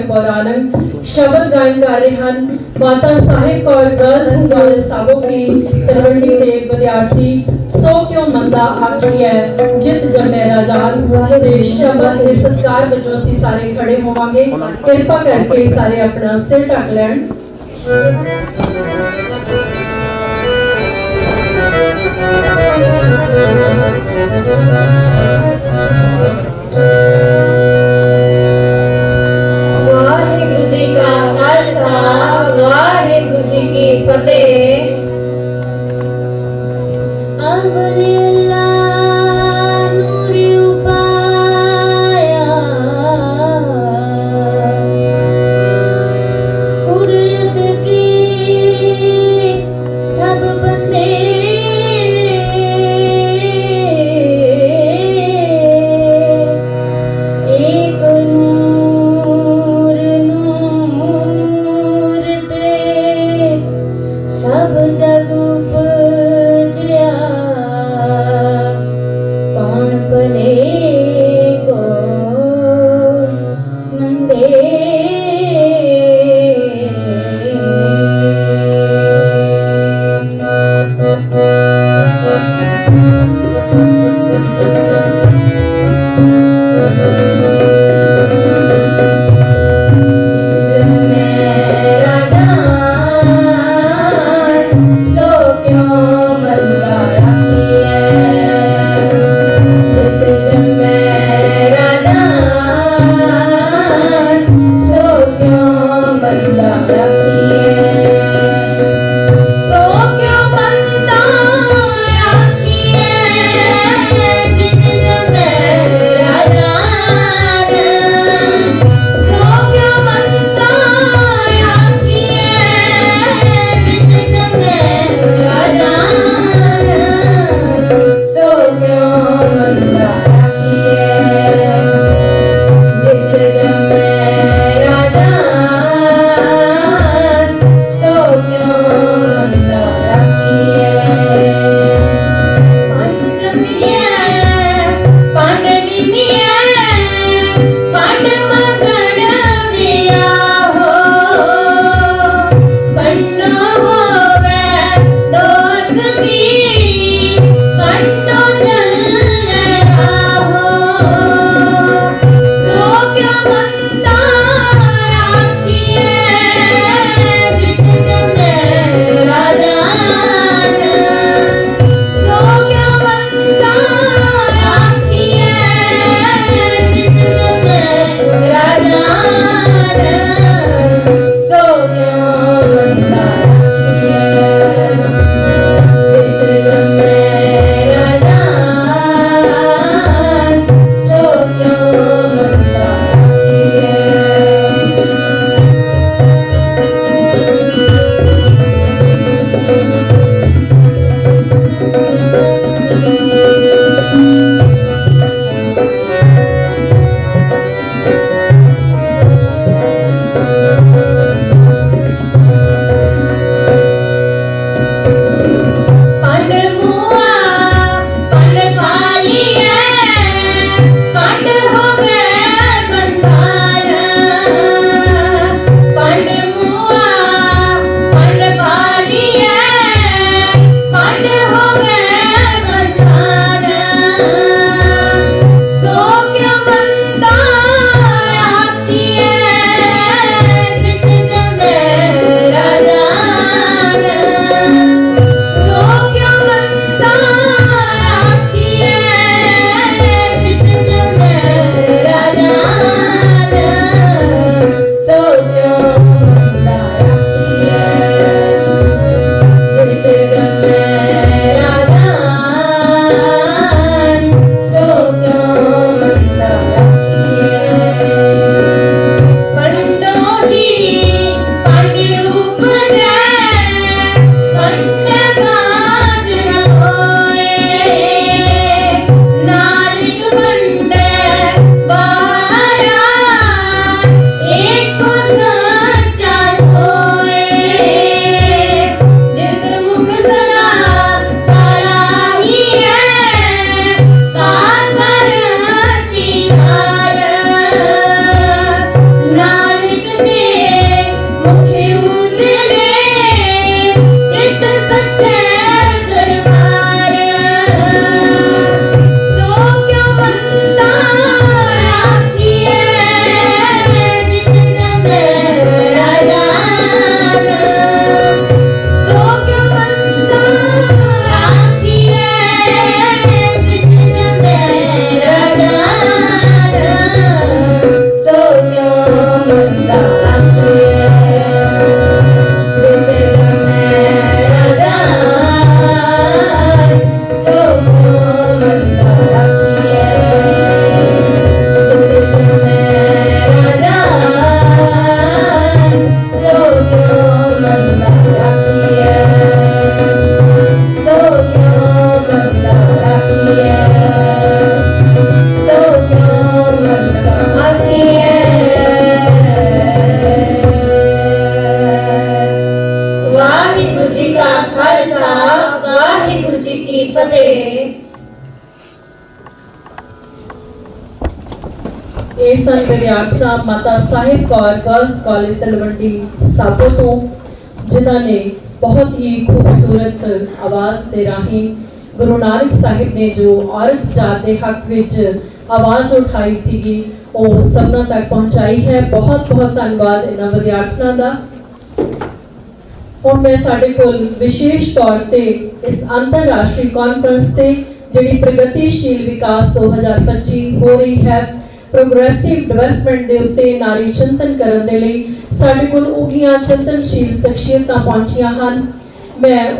ਪੌਰਾਣਿਕ ਸ਼ਬਦ ਗਾਇਨ ਕਰ ਰਹੇ ਹਨ। ਮਾਤਾ ਸਾਹਿਬ ਕੌਰ ਗਰਲਸ ਕਾਲਜ ਸਾਬੋ ਕੀ ਤਲਵੰਡੀ ਦੇ ਵਿਦਿਆਰਥੀ, ਸੋ ਕਿਉਂ ਮੰਦਾ ਆਖੀਐ ਜਿਤ ਜਮੈ ਰਾਜਾਨ ਦੇ ਸ਼ਬਦ ਦੇ ਸਤਕਾਰ ਵਜੋਂ ਅਸੀਂ ਸਾਰੇ ਖੜੇ ਹੋਵਾਂਗੇ। ਕਿਰਪਾ ਕਰਕੇ ਸਾਰੇ ਆਪਣਾ ਸਿਰ ਢੱਕ ਲੈਣ। ਵਾਹਿਗੁਰੂ सब जा Please. ਇਹ ਸਨ ਵਿਦਿਆਰਥਣਾਂ ਮਾਤਾ ਸਾਹਿਬ ਕੌਰ ਗਰਲਸ ਕਾਲਜ ਤਲਵੰਡੀ ਸਾਬੋ ਤੋਂ, ਜਿਨ੍ਹਾਂ ਨੇ ਬਹੁਤ ਹੀ ਖੂਬਸੂਰਤ ਆਵਾਜ਼ ਦੇ ਰਾਹੀਂ ਗੁਰੂ ਨਾਨਕ ਸਾਹਿਬ ਨੇ ਜੋ ਔਰਤ ਜਾਤ ਦੇ ਹੱਕ ਵਿੱਚ ਆਵਾਜ਼ ਉਠਾਈ ਸੀਗੀ, ਉਹ ਸਭਨਾਂ ਤੱਕ ਪਹੁੰਚਾਈ ਹੈ। ਬਹੁਤ ਬਹੁਤ ਧੰਨਵਾਦ ਇਹਨਾਂ ਵਿਦਿਆਰਥਣਾਂ ਦਾ। ਹੁਣ ਮੈਂ ਸਾਡੇ ਕੋਲ ਵਿਸ਼ੇਸ਼ ਤੌਰ ਤੇ ਇਸ ਅੰਤਰਰਾਸ਼ਟਰੀ ਕਾਨਫਰੰਸ ਤੇ, ਜਿਹੜੀ ਪ੍ਰਗਤੀਸ਼ੀਲ ਵਿਕਾਸ 2025 ਹੋ ਰਹੀ ਹੈ ਪ੍ਰੋਗਰੈਸਿਵ ਡਿਵੈਲਪਮੈਂਟ ਦੇ ਉੱਤੇ ਨਾਰੀ ਚਿੰਤਨ ਕਰਨ ਦੇ ਲਈ ਸਾਡੇ ਕੋਲ ਉਗੀਆਂ ਚਿੰਤਨਸ਼ੀਲ ਸ਼ਖਸੀਅਤਾਂ ਪਹੁੰਚੀਆਂ ਹਨ। ਮੈਂ